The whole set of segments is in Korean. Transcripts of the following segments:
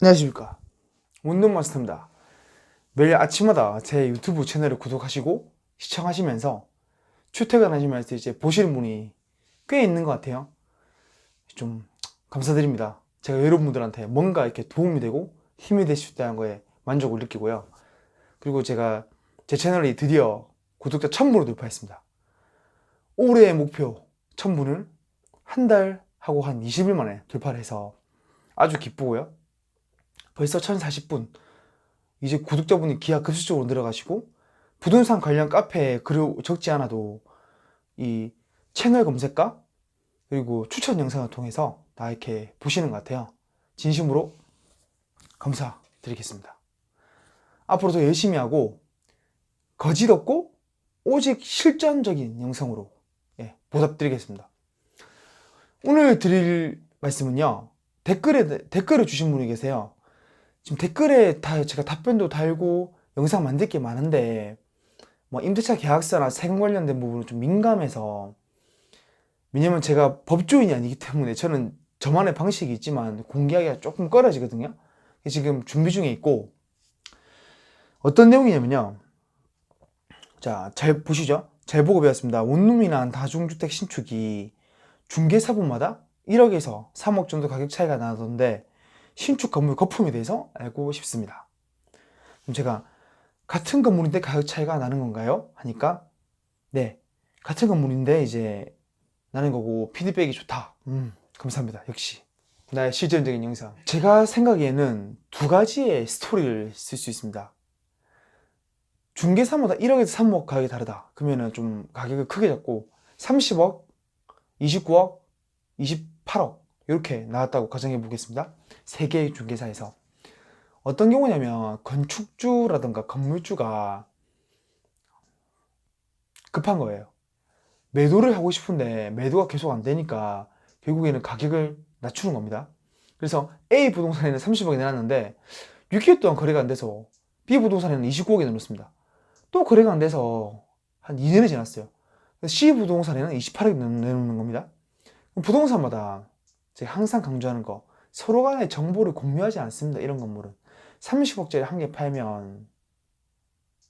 안녕하십니까. 운동마스터입니다. 매일 아침마다 제 유튜브 채널을 구독하시고 시청하시면서 출퇴근하시면서 이제 보시는 분이 꽤 있는 것 같아요. 좀 감사드립니다. 제가 여러분들한테 뭔가 이렇게 도움이 되고 힘이 될 수 있다는 거에 만족을 느끼고요. 그리고 제가 제 채널이 드디어 구독자 1000분을 돌파했습니다. 올해의 목표 1000분을 한 달 하고 한 20일 만에 돌파를 해서 아주 기쁘고요. 벌써 1040분. 이제 구독자분이 기하 급수적으로 늘어가시고 부동산 관련 카페에 글을 적지 않아도 이 채널 검색과 그리고 추천 영상을 통해서 다 이렇게 보시는 것 같아요. 진심으로 감사드리겠습니다. 앞으로 더 열심히 하고 거짓 없고 오직 실전적인 영상으로 예, 보답드리겠습니다 오늘 드릴 말씀은요 댓글에 댓글을 주신 분이 계세요. 지금 댓글에 다 제가 답변도 달고 영상 만들 게 많은데 뭐 임대차 계약서나 세금 관련된 부분은 좀 민감해서 왜냐면 제가 법조인이 아니기 때문에 저는 저만의 방식이 있지만 공개하기가 조금 꺼려지거든요. 지금 준비 중에 있고 어떤 내용이냐면요. 자 잘 보시죠. 잘 보고 배웠습니다. 원룸이나 다중주택 신축이 중개사분마다 1억에서 3억 정도 가격 차이가 나던데 신축 건물 거품에 대해서 알고 싶습니다. 그럼 제가 같은 건물인데 가격 차이가 나는 건가요? 하니까 네 같은 건물인데 이제 나는 거고 피드백이 좋다. 음 감사합니다. 역시 나의 실전적인 영상. 제가 생각에는 두 가지의 스토리를 쓸 수 있습니다. 중개사마다 1억에서 3억 가격이 다르다. 그러면 은 좀 가격을 크게 잡고 30억, 29억, 28억 이렇게 나왔다고 가정해 보겠습니다. 세 개의 중개사에서 어떤 경우냐면 건축주라든가 건물주가 급한 거예요. 매도를 하고 싶은데 매도가 계속 안 되니까 결국에는 가격을 낮추는 겁니다. 그래서 A 부동산에는 30억에 내놨는데 6개월 동안 거래가 안 돼서 B 부동산에는 29억에 내놓습니다. 또 거래가 안 돼서 한 2년이 지났어요. C 부동산에는 28억에 내놓는 겁니다. 부동산마다 제가 항상 강조하는 거 서로 간의 정보를 공유하지 않습니다. 이런 건물은 30억짜리 한 개 팔면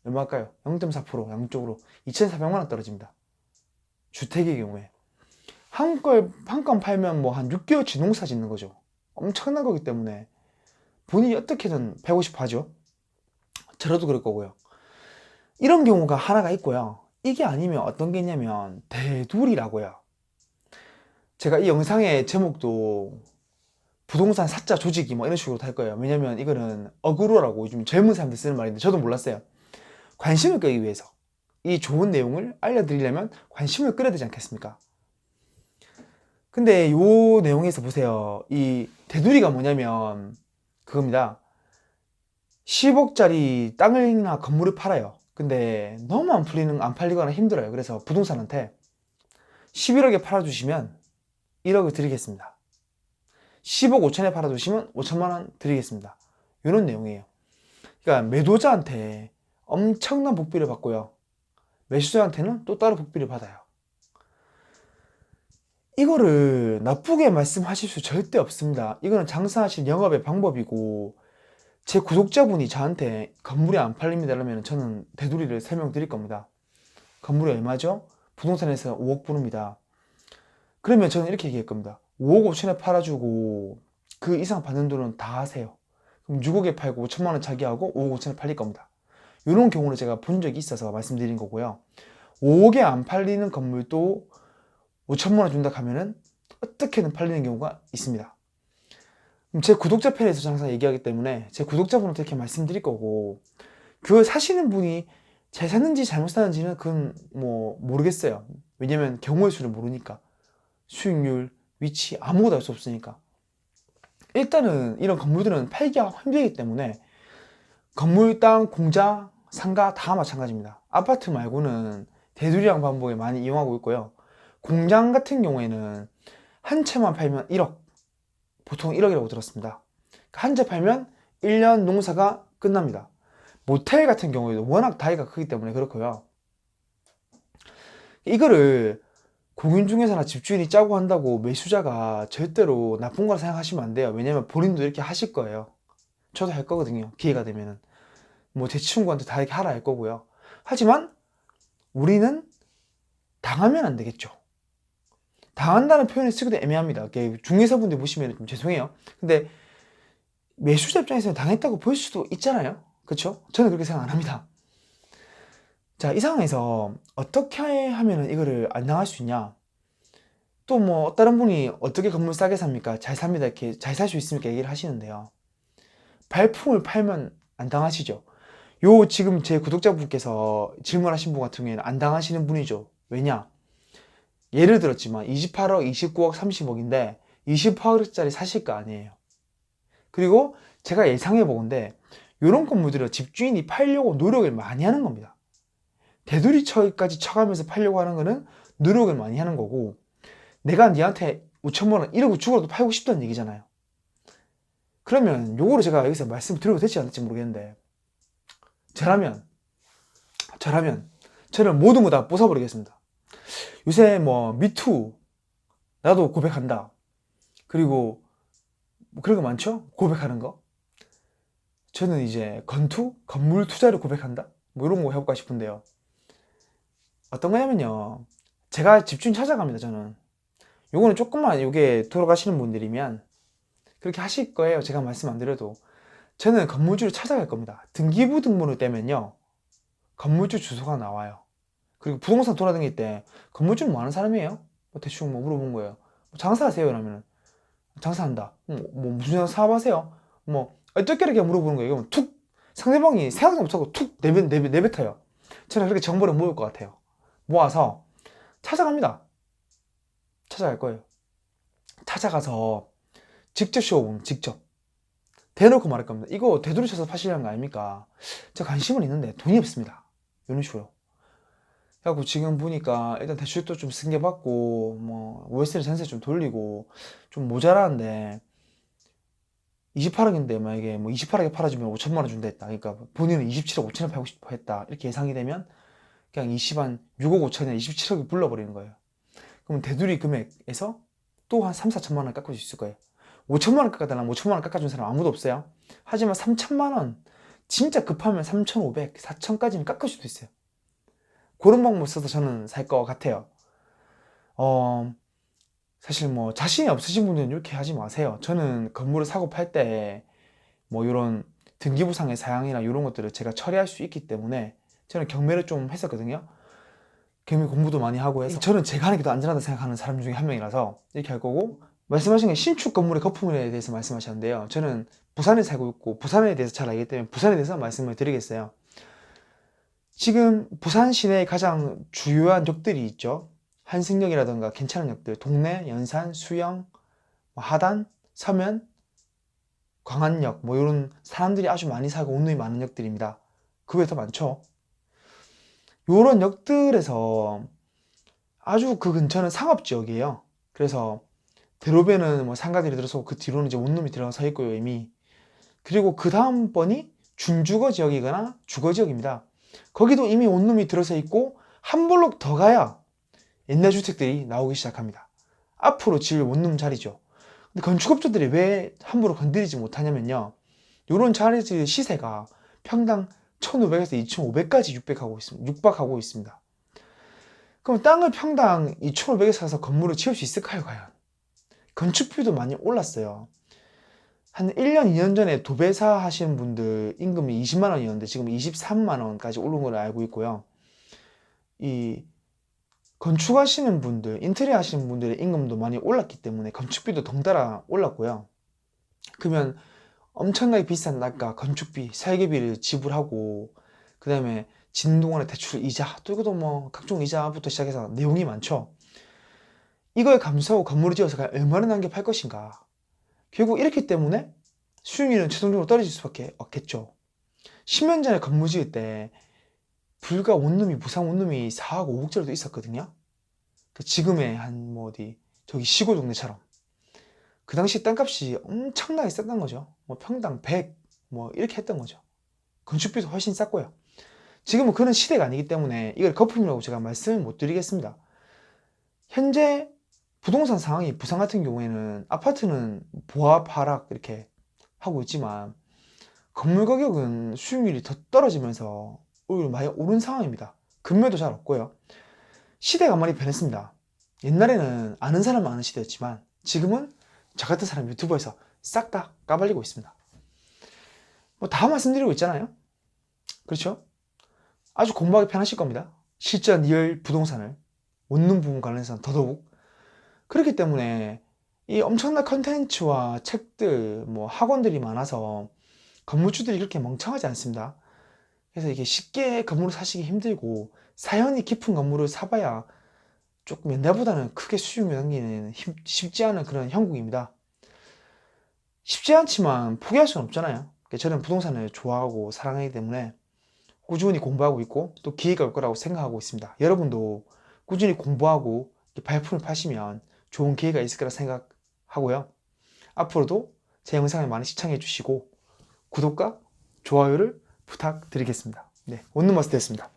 얼마일까요? 0.4% 양쪽으로 2,400만 원 떨어집니다. 주택의 경우에 한 건 한 건 팔면 뭐 한 6개월치 농사 짓는 거죠. 엄청난 거기 때문에 본인이 어떻게든 팔고 싶어 하죠. 저라도 그럴 거고요. 이런 경우가 하나가 있고요. 이게 아니면 어떤 게 있냐면 대둘이라고요. 제가 이 영상의 제목도 부동산 사자 조직이 뭐 이런 식으로 할 거예요. 왜냐면 이거는 어그로라고 요즘 젊은 사람들 쓰는 말인데 저도 몰랐어요. 관심을 끌기 위해서 이 좋은 내용을 알려드리려면 관심을 끌어야 되지 않겠습니까? 근데 요 내용에서 보세요. 이 대두리가 뭐냐면 그겁니다. 10억짜리 땅을이나 건물을 팔아요. 근데 너무 안 풀리는 안 팔리거나 힘들어요. 그래서 부동산한테 11억에 팔아주시면 1억을 드리겠습니다. 10억 5천에 팔아주시면 5천만 원 드리겠습니다. 이런 내용이에요. 그러니까 매도자한테 엄청난 복비를 받고요. 매수자한테는 또 따로 복비를 받아요. 이거를 나쁘게 말씀하실 수 절대 없습니다. 이거는 장사하실 영업의 방법이고 제 구독자분이 저한테 건물이 안 팔립니다 그러면 저는 대두리를 설명드릴 겁니다. 건물이 얼마죠? 부동산에서 5억 부릅니다. 그러면 저는 이렇게 얘기할 겁니다. 5억 5천에 팔아주고 그 이상 받는 돈은 다 하세요. 그럼 6억에 팔고 5천만 원 자기하고 5억 5천에 팔릴 겁니다. 이런 경우를 제가 본 적이 있어서 말씀드린 거고요. 5억에 안 팔리는 건물도 5천만 원 준다 하면은 어떻게든 팔리는 경우가 있습니다. 제 구독자 편에서 항상 얘기하기 때문에 제 구독자분한테 이렇게 말씀드릴 거고 그 사시는 분이 잘 샀는지 잘못 샀는지는 그건 뭐 모르겠어요. 왜냐면 경우의 수를 모르니까 수익률, 위치 아무것도 알 수 없으니까 일단은 이런 건물들은 팔기가 힘들기 때문에 건물, 땅, 공장, 상가 다 마찬가지입니다. 아파트 말고는 대두리랑 반복에 많이 이용하고 있고요. 공장 같은 경우에는 한 채만 팔면 1억 보통 1억이라고 들었습니다. 한채 팔면 1년 농사가 끝납니다. 모텔 같은 경우에도 워낙 다이가 크기 때문에 그렇고요. 이거를 공인 중개사나 집주인이 짜고 한다고 매수자가 절대로 나쁜 걸 생각하시면 안 돼요. 왜냐면 본인도 이렇게 하실 거예요. 저도 할 거거든요. 기회가 되면은. 뭐 제 친구한테 다 이렇게 하라 할 거고요. 하지만 우리는 당하면 안 되겠죠. 당한다는 표현을 쓰기도 애매합니다. 중개사분들 보시면 좀 죄송해요. 근데 매수자 입장에서는 당했다고 볼 수도 있잖아요. 그렇죠? 저는 그렇게 생각 안 합니다. 자, 이 상황에서 어떻게 하면은 이거를 안 당할 수 있냐? 또 뭐 다른 분이 어떻게 건물 싸게 삽니까? 잘 삽니다. 이렇게 잘 살 수 있습니까? 얘기를 하시는데요. 발품을 팔면 안 당하시죠? 요 지금 제 구독자분께서 질문하신 분 같은 경우에는 안 당하시는 분이죠. 왜냐? 예를 들었지만 28억, 29억, 30억인데 28억짜리 사실 거 아니에요. 그리고 제가 예상해 보건데 이런 건물들은 집주인이 팔려고 노력을 많이 하는 겁니다. 대두리 처까지 쳐가면서 팔려고 하는 거는 노력을 많이 하는 거고 내가 니한테 5천만 원 1억 죽어도 팔고 싶다는 얘기잖아요. 그러면 요거를 제가 여기서 말씀 드려도 될지 않을지 모르겠는데 저라면 저라면 저는 모든 거다 부숴버리겠습니다. 요새 뭐 미투 나도 고백한다. 그리고 뭐 그런 거 많죠? 고백하는 거. 저는 이제 건투, 건물 투자를 고백한다. 뭐 이런 거 해볼까 싶은데요. 어떤 거냐면요. 제가 집주인 찾아갑니다. 저는. 요거는 조금만 요게 돌아가시는 분들이면 그렇게 하실 거예요. 제가 말씀 안 드려도. 저는 건물주를 찾아갈 겁니다. 등기부 등본을 떼면요. 건물주 주소가 나와요. 그리고 부동산 돌아다닐 때 건물주는 뭐 하는 사람이에요? 뭐 대충 뭐 물어본 거예요. 뭐 장사하세요? 이러면은 장사한다. 뭐, 뭐 무슨 사업하세요? 뭐 어떻게 이렇게 물어보는 거예요. 그러면 툭 상대방이 생각도 못하고 툭 내뱉, 내뱉, 내뱉어요. 저는 그렇게 정보를 모을 것 같아요. 모아서 찾아갑니다. 찾아갈 거예요. 찾아가서 직접 쇼보면 직접 대놓고 말할 겁니다. 이거 되돌이 쳐서 파시려는 거 아닙니까? 제가 관심은 있는데 돈이 없습니다. 이런 식으로. 그래갖고 지금 보니까 일단 대출도 좀 승계받고 뭐 월세를 전세 좀 돌리고 좀 모자라는데 28억인데 만약에 뭐 28억에 팔아주면 5천만 원 준다 했다. 그러니까 본인은 27억 5천원 팔고 싶어 했다. 이렇게 예상이 되면 그냥 20한 6억 5천에 27억이 불러버리는 거예요. 그럼 대두리 금액에서 또 한 3, 4천만 원 깎을 수 있을 거예요. 5천만 원 깎아달라면 5천만 원 깎아준 사람 아무도 없어요. 하지만 3천만 원 진짜 급하면 3,500, 4천까지는 깎을 수도 있어요. 그런 방법 써서 저는 살 것 같아요. 어, 사실 뭐 자신이 없으신 분들은 이렇게 하지 마세요. 저는 건물을 사고 팔 때 뭐 이런 등기부상의 사양이나 이런 것들을 제가 처리할 수 있기 때문에 저는 경매를 좀 했었거든요. 경매 공부도 많이 하고 해서 저는 제가 하는 게 더 안전하다 생각하는 사람 중에 한 명이라서 이렇게 할 거고 말씀하신 게 신축 건물의 거품에 대해서 말씀하셨는데요. 저는 부산에 살고 있고 부산에 대해서 잘 알기 때문에 부산에 대해서 말씀을 드리겠어요. 지금 부산 시내에 가장 주요한 역들이 있죠. 한승역이라든가 괜찮은 역들, 동래, 연산, 수영, 뭐 하단, 서면, 광안역 뭐 이런 사람들이 아주 많이 살고 온누이 많은 역들입니다. 그 외에 더 많죠. 이런 역들에서 아주 그 근처는 상업지역이에요. 그래서 대로변은 뭐 상가들이 들어서 그 뒤로는 이제 원룸이 들어서 있고요 이미. 그리고 그 다음 번이 준주거 지역이거나 주거 지역입니다. 거기도 이미 원룸이 들어서 있고 한 블록 더 가야 옛날 주택들이 나오기 시작합니다. 앞으로 지을 원룸 자리죠. 근데 건축업자들이 왜 함부로 건드리지 못하냐면요. 이런 자리의 시세가 평당 1,500에서 2,500까지 육박하고 있습니다. 육박하고 있습니다. 그럼 땅을 평당 2,500에 사서 건물을 지을 수 있을까요, 과연? 건축비도 많이 올랐어요. 한 1년, 2년 전에 도배사 하시는 분들 임금이 20만 원이었는데 지금 23만 원까지 오른 걸로 알고 있고요. 이 건축하시는 분들, 인테리어 하시는 분들의 임금도 많이 올랐기 때문에 건축비도 덩달아 올랐고요. 그러면 엄청나게 비싼 납가, 건축비, 설계비를 지불하고 그 다음에 진동원의 대출 이자, 또 이것도 뭐 각종 이자부터 시작해서 내용이 많죠. 이걸 감수하고 건물을 지어서 얼마나 남겨 팔 것인가. 결국 이렇기 때문에 수익률은 최종적으로 떨어질 수밖에 없겠죠. 10년 전에 건물 지을 때 불과 원룸이 부산 원룸이 4억 5억짜리도 있었거든요. 그 지금의 한 뭐 어디 저기 시골 동네처럼 그 당시 땅값이 엄청나게 쌌던 거죠. 뭐 평당 100 뭐 이렇게 했던 거죠. 건축비도 훨씬 쌌고요. 지금은 그런 시대가 아니기 때문에 이걸 거품이라고 제가 말씀을 못 드리겠습니다. 현재 부동산 상황이 부산 같은 경우에는 아파트는 보합 하락 이렇게 하고 있지만 건물 가격은 수익률이 더 떨어지면서 오히려 많이 오른 상황입니다. 금매도 잘 없고요. 시대가 많이 변했습니다. 옛날에는 아는 사람 아는 시대였지만 지금은 저 같은 사람 유튜브에서 싹 다 까발리고 있습니다. 뭐 다 말씀드리고 있잖아요. 그렇죠? 아주 공부하기 편하실 겁니다. 실전 리얼 부동산을 웃는 부분 관련해서는 더더욱 그렇기 때문에 이 엄청난 컨텐츠와 책들, 뭐 학원들이 많아서 건물주들이 그렇게 멍청하지 않습니다. 그래서 이게 쉽게 건물을 사시기 힘들고 사연이 깊은 건물을 사봐야 조금 옛날보다는 크게 수익을 남기는 힘- 쉽지 않은 그런 형국입니다. 쉽지 않지만 포기할 수는 없잖아요. 그러니까 저는 부동산을 좋아하고 사랑하기 때문에 꾸준히 공부하고 있고 또 기회가 올 거라고 생각하고 있습니다. 여러분도 꾸준히 공부하고 이렇게 발품을 파시면 좋은 기회가 있을 거라 생각하고요. 앞으로도 제 영상을 많이 시청해 주시고 구독과 좋아요를 부탁드리겠습니다. 네, 온누머스트였습니다.